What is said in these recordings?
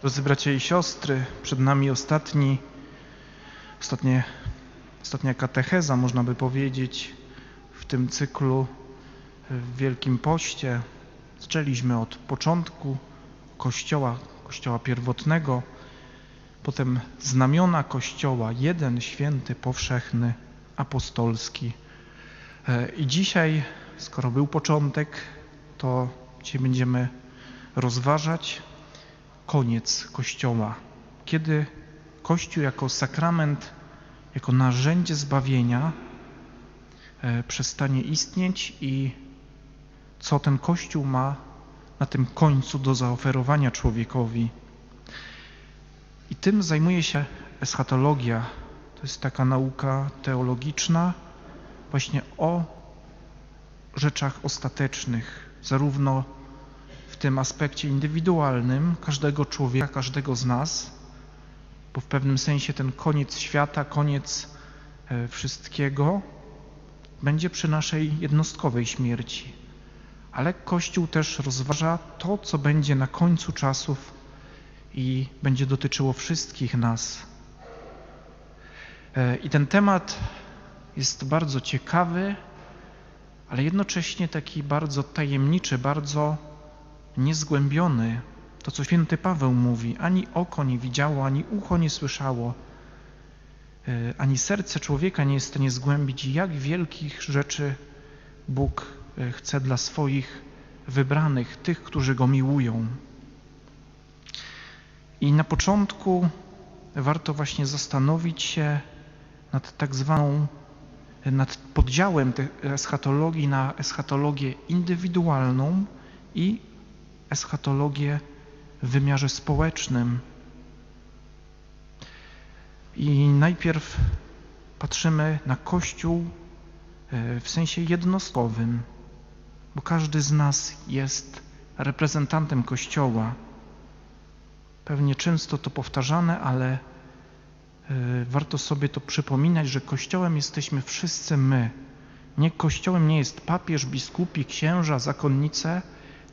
Drodzy bracia i siostry, przed nami ostatni, ostatnie, ostatnia katecheza, można by powiedzieć, w tym cyklu w Wielkim Poście. Zaczęliśmy od początku Kościoła, Kościoła pierwotnego, potem znamiona Kościoła, jeden święty, powszechny, apostolski. E, I dzisiaj, skoro był początek, to dzisiaj będziemy rozważać koniec Kościoła. Kiedy Kościół jako sakrament, jako narzędzie zbawienia e, przestanie istnieć i co ten Kościół ma na tym końcu do zaoferowania człowiekowi. I tym zajmuje się eschatologia. To jest taka nauka teologiczna właśnie o rzeczach ostatecznych, zarówno tym aspekcie indywidualnym każdego człowieka, każdego z nas, bo w pewnym sensie ten koniec świata, koniec e, wszystkiego będzie przy naszej jednostkowej śmierci. Ale Kościół też rozważa to, co będzie na końcu czasów i będzie dotyczyło wszystkich nas. E, I ten temat jest bardzo ciekawy, ale jednocześnie taki bardzo tajemniczy, bardzo niezgłębiony. To, co święty Paweł mówi, ani oko nie widziało, ani ucho nie słyszało, e, ani serce człowieka nie jest w stanie zgłębić, jak wielkich rzeczy Bóg e, chce dla swoich wybranych, tych, którzy Go miłują. I na początku warto właśnie zastanowić się nad tak zwaną, nad podziałem eschatologii na eschatologię indywidualną i eschatologię w wymiarze społecznym. I najpierw patrzymy na Kościół e, w sensie jednostkowym, bo każdy z nas jest reprezentantem Kościoła. Pewnie często to powtarzane, ale e, warto sobie to przypominać, że Kościołem jesteśmy wszyscy my. Nie Kościołem nie jest papież, biskupi, księża, zakonnice,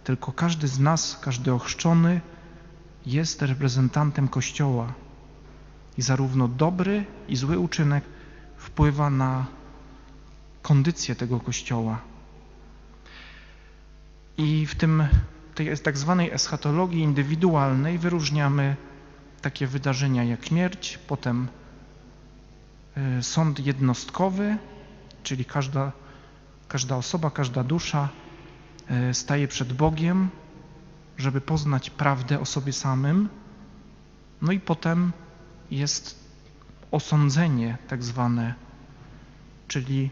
tylko każdy z nas, każdy ochrzczony jest reprezentantem Kościoła. I zarówno dobry i zły uczynek wpływa na kondycję tego Kościoła. I w tym tej tak zwanej eschatologii indywidualnej wyróżniamy takie wydarzenia jak śmierć, potem y, sąd jednostkowy, czyli każda, każda osoba, każda dusza staje przed Bogiem, żeby poznać prawdę o sobie samym. No i potem jest osądzenie tak zwane, czyli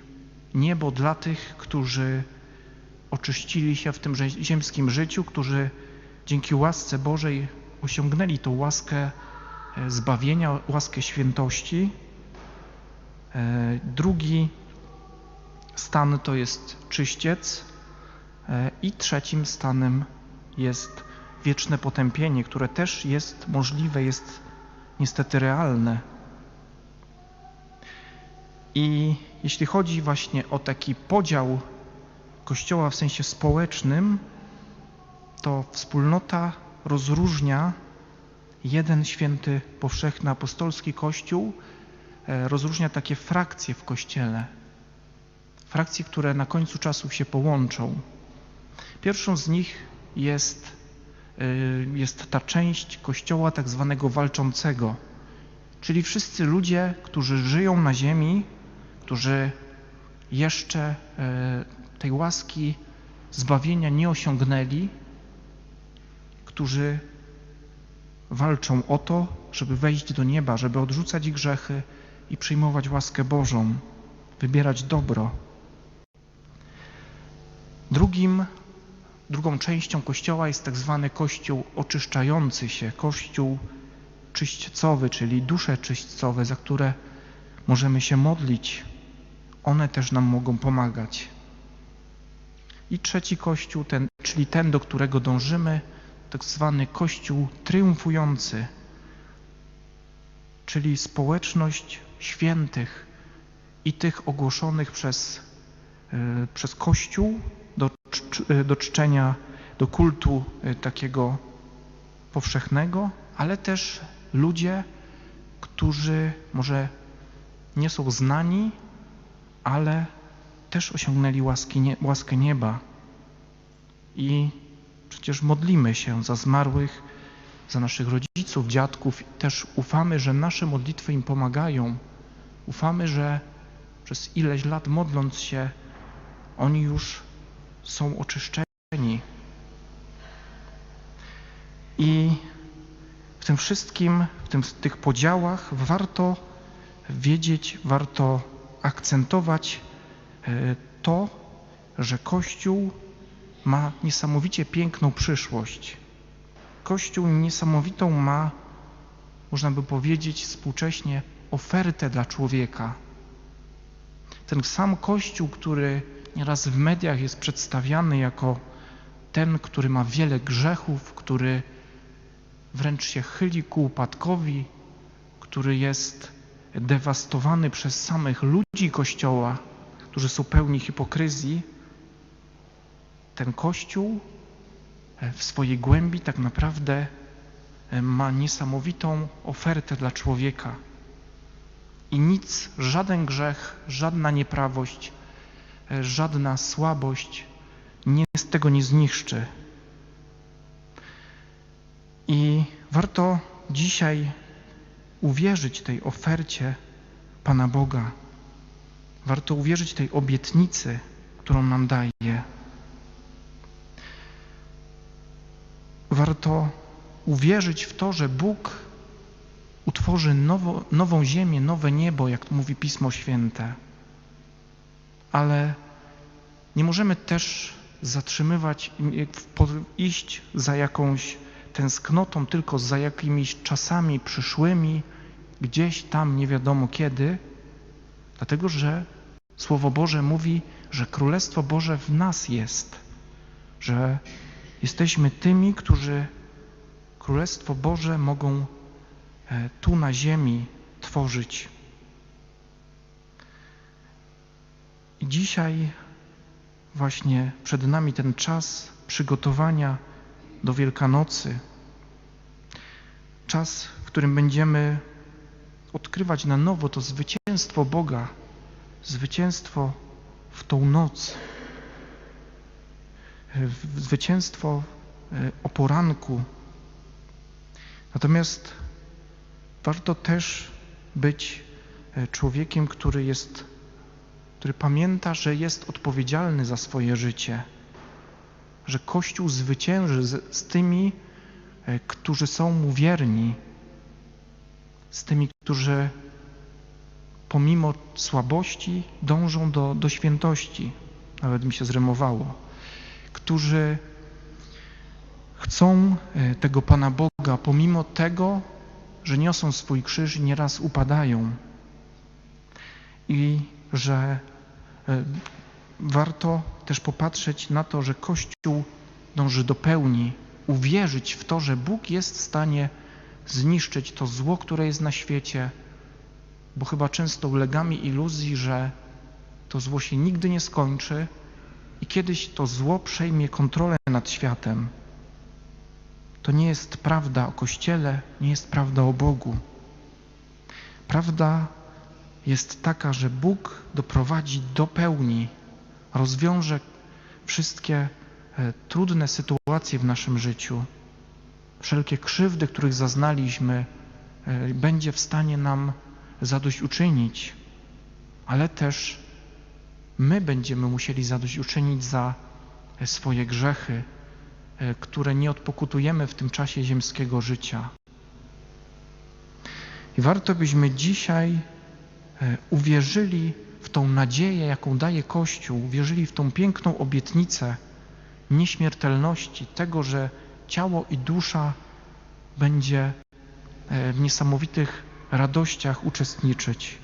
niebo dla tych, którzy oczyścili się w tym ziemskim życiu, którzy dzięki łasce Bożej osiągnęli tą łaskę e, zbawienia, łaskę świętości. E, drugi stan to jest czyściec e, i trzecim stanem jest wieczne potępienie, które też jest możliwe, jest niestety realne. I jeśli chodzi właśnie o taki podział Kościoła w sensie społecznym, to wspólnota rozróżnia jeden święty, powszechny, apostolski Kościół, e, rozróżnia takie frakcje w Kościele. Frakcje, które na końcu czasów się połączą. Pierwszą z nich jest, e, jest ta część Kościoła tak zwanego walczącego, czyli wszyscy ludzie, którzy żyją na ziemi, którzy jeszcze e, tej łaski zbawienia nie osiągnęli, którzy walczą o to, żeby wejść do nieba, żeby odrzucać grzechy i przyjmować łaskę Bożą, wybierać dobro. Drugim, drugą częścią Kościoła jest tak zwany Kościół oczyszczający się, Kościół czyśćcowy, czyli dusze czyśćcowe, za które możemy się modlić. One też nam mogą pomagać. I trzeci Kościół, ten, czyli ten, do którego dążymy, tak zwany Kościół triumfujący, czyli społeczność świętych i tych ogłoszonych przez, e, przez Kościół do, e, do czczenia, do kultu e, takiego powszechnego ale też ludzie, którzy może nie są znani, ale też osiągnęli łaski nie, łaskę nieba. I przecież modlimy się za zmarłych, za naszych rodziców, dziadków też ufamy, że nasze modlitwy im pomagają. Ufamy, że przez ileś lat modląc się, oni już są oczyszczeni. I w tym wszystkim, w, tym, w tych podziałach warto wiedzieć, warto akcentować e, to, że Kościół ma niesamowicie piękną przyszłość. Kościół niesamowitą ma, można by powiedzieć współcześnie, ofertę dla człowieka. Ten sam Kościół, który nieraz w mediach jest przedstawiany jako ten, który ma wiele grzechów, który wręcz się chyli ku upadkowi, który jest dewastowany przez samych ludzi Kościoła, którzy są pełni hipokryzji, ten Kościół w swojej głębi tak naprawdę ma niesamowitą ofertę dla człowieka. I nic, żaden grzech, żadna nieprawość, żadna słabość nie, tego nie zniszczy. I warto dzisiaj uwierzyć tej ofercie Pana Boga. Warto uwierzyć tej obietnicy, którą nam daje. Warto uwierzyć w to, że Bóg utworzy nowo, nową ziemię, nowe niebo, jak mówi Pismo Święte. Ale nie możemy też zatrzymywać, iść za jakąś tęsknotą, tylko za jakimiś czasami przyszłymi, gdzieś tam nie wiadomo kiedy, dlatego że Słowo Boże mówi, że Królestwo Boże w nas jest, że jesteśmy tymi, którzy Królestwo Boże mogą e, tu na ziemi tworzyć. I dzisiaj właśnie przed nami ten czas przygotowania do Wielkanocy. Czas, w którym będziemy odkrywać na nowo to zwycięstwo Boga, zwycięstwo w tą noc, zwycięstwo e, o poranku. Natomiast warto też być e, człowiekiem, który jest, który pamięta, że jest odpowiedzialny za swoje życie że Kościół zwycięży z, z tymi, e, którzy są mu wierni, z tymi, którzy pomimo słabości dążą do, do świętości, nawet mi się zremowało, którzy chcą e, tego Pana Boga, pomimo tego, że niosą swój krzyż i nieraz upadają i że warto też popatrzeć na to, że Kościół dąży do pełni, uwierzyć w to, że Bóg jest w stanie zniszczyć to zło, które jest na świecie, bo chyba często ulegamy iluzji, że to zło się nigdy nie skończy i kiedyś to zło przejmie kontrolę nad światem. To nie jest prawda o Kościele, nie jest prawda o Bogu. Prawda jest taka, że Bóg doprowadzi do pełni rozwiąże wszystkie e, trudne sytuacje w naszym życiu, wszelkie krzywdy, których zaznaliśmy, e, będzie w stanie nam zadośćuczynić, ale też my będziemy musieli zadośćuczynić za e, swoje grzechy, które nie odpokutujemy w tym czasie ziemskiego życia. I warto byśmy dzisiaj uwierzyli w tą nadzieję, jaką daje Kościół, wierzyli w tą piękną obietnicę nieśmiertelności, tego, że ciało i dusza będzie e, w niesamowitych radościach uczestniczyć.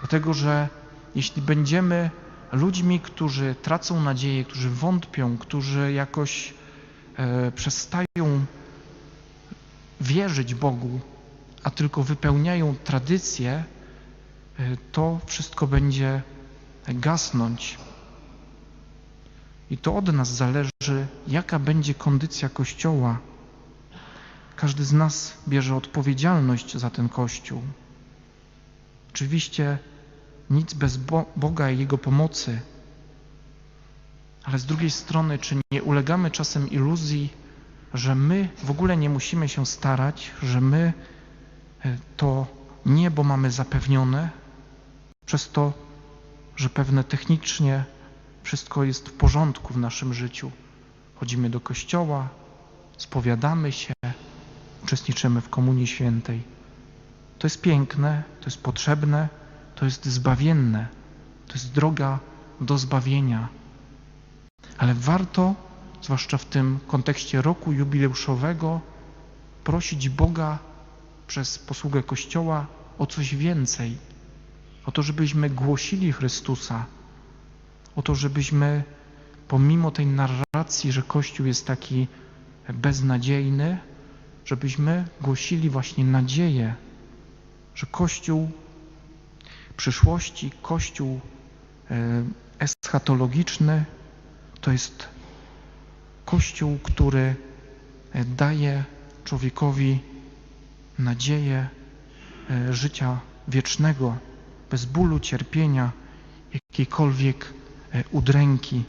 Dlatego, że jeśli będziemy ludźmi, którzy tracą nadzieję, którzy wątpią, którzy jakoś e, przestają wierzyć Bogu, a tylko wypełniają tradycje, E, to wszystko będzie gasnąć. I to od nas zależy, jaka będzie kondycja Kościoła. każdy z nas bierze odpowiedzialność za ten Kościół. Oczywiście nic bez Bo Boga i Jego pomocy, ale z drugiej strony, czy nie ulegamy czasem iluzji, że my w ogóle nie musimy się starać, że my e, to niebo mamy zapewnione, przez to, że pewne technicznie wszystko jest w porządku w naszym życiu. Chodzimy do kościoła, spowiadamy się, uczestniczymy w Komunii Świętej. To jest piękne, to jest potrzebne, to jest zbawienne, to jest droga do zbawienia. Ale warto, zwłaszcza w tym kontekście roku jubileuszowego, prosić Boga przez posługę Kościoła o coś więcej. O to, żebyśmy głosili Chrystusa. O to, żebyśmy pomimo tej narracji, że Kościół jest taki beznadziejny, żebyśmy głosili właśnie nadzieję, że Kościół przyszłości, Kościół e, eschatologiczny to jest Kościół, który e, daje człowiekowi nadzieję e, życia wiecznego, bez bólu, cierpienia, jakiejkolwiek udręki.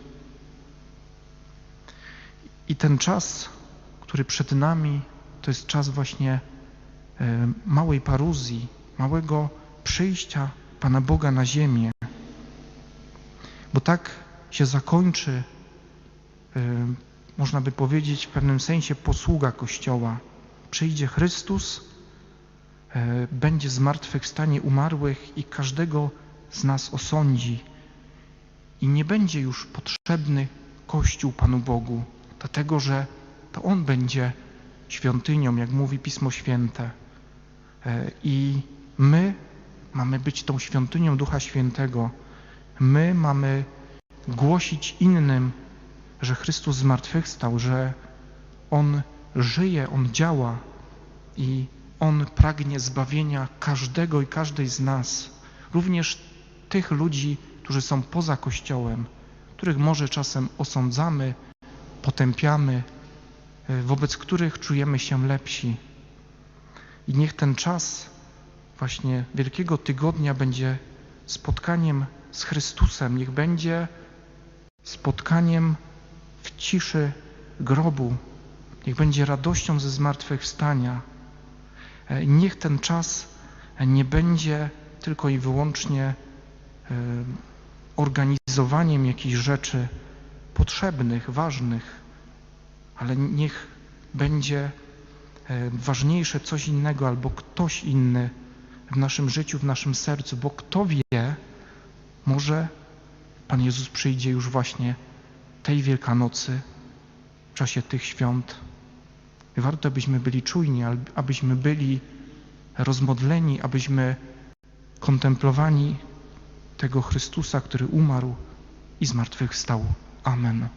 I ten czas, który przed nami, to jest czas właśnie małej paruzji, małego przyjścia Pana Boga na ziemię. Bo tak się zakończy, można by powiedzieć, w pewnym sensie posługa Kościoła. Przyjdzie Chrystus, będzie zmartwychwstanie umarłych i każdego z nas osądzi. I nie będzie już potrzebny Kościół Panu Bogu, dlatego że to On będzie świątynią, jak mówi Pismo Święte. I my mamy być tą świątynią Ducha Świętego. My mamy głosić innym, że Chrystus zmartwychwstał, że On żyje, On działa i On pragnie zbawienia każdego i każdej z nas, również tych ludzi, którzy są poza Kościołem, których może czasem osądzamy, potępiamy, wobec których czujemy się lepsi. I niech ten czas właśnie Wielkiego Tygodnia będzie spotkaniem z Chrystusem, niech będzie spotkaniem w ciszy grobu, niech będzie radością ze zmartwychwstania. E, Niech ten czas nie będzie tylko i wyłącznie e, organizowaniem jakichś rzeczy potrzebnych, ważnych, ale niech będzie e, ważniejsze coś innego albo ktoś inny w naszym życiu, w naszym sercu, bo kto wie, może Pan Jezus przyjdzie już właśnie tej Wielkanocy, w czasie tych świąt. Warto, abyśmy byli czujni, abyśmy byli rozmodleni, abyśmy kontemplowani tego Chrystusa, który umarł i zmartwychwstał. Amen.